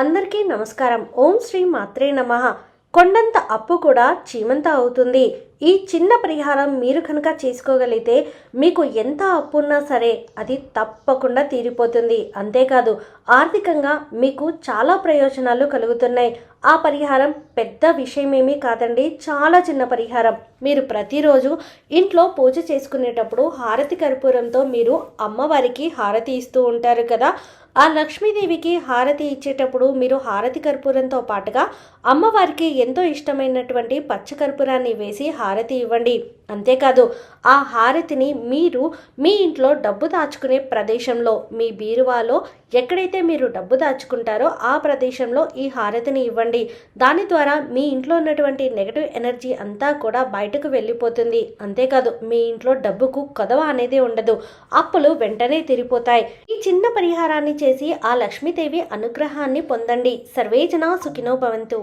అందరికీ నమస్కారం. ఓం శ్రీ మాత్రే నమ. కొండంత అప్పు కూడా చీమంత అవుతుంది. ఈ చిన్న పరిహారం మీరు కనుక చేసుకోగలిగితే మీకు ఎంత అప్పు ఉన్నా సరే అది తప్పకుండా తీరిపోతుంది. అంతేకాదు ఆర్థికంగా మీకు చాలా ప్రయోజనాలు కలుగుతున్నాయి. ఆ పరిహారం పెద్ద విషయమేమీ కాదండి చాలా చిన్న పరిహారం. మీరు ప్రతిరోజు ఇంట్లో పూజ చేసుకునేటప్పుడు హారతి కర్పూరంతో మీరు అమ్మవారికి హారతి ఇస్తూ ఉంటారు కదా. ఆ లక్ష్మీదేవికి హారతి ఇచ్చేటప్పుడు మీరు హారతి కర్పూరంతో పాటుగా అమ్మవారికి ఎంతో ఇష్టమైనటువంటి పచ్చ కర్పూరాన్ని వేసి హారతి ఇవ్వండి. అంతేకాదు ఆ హారతిని మీరు మీ ఇంట్లో డబ్బు దాచుకునే ప్రదేశంలో మీ బీరువాలో ఎక్కడైతే మీరు డబ్బు దాచుకుంటారో ఆ ప్రదేశంలో ఈ హారతిని ఇవ్వండి. దాని ద్వారా మీ ఇంట్లో ఉన్నటువంటి నెగటివ్ ఎనర్జీ అంతా కూడా బయటకు వెళ్ళిపోతుంది. అంతేకాదు మీ ఇంట్లో డబ్బుకు కొదవ అనేది ఉండదు. అప్పులు వెంటనే తిరిగిపోతాయి ఈ చిన్న పరిహారాన్ని చేసి ఆ లక్ష్మీదేవి అనుగ్రహాన్ని పొందండి. సర్వేజన సుఖినో భవంతు.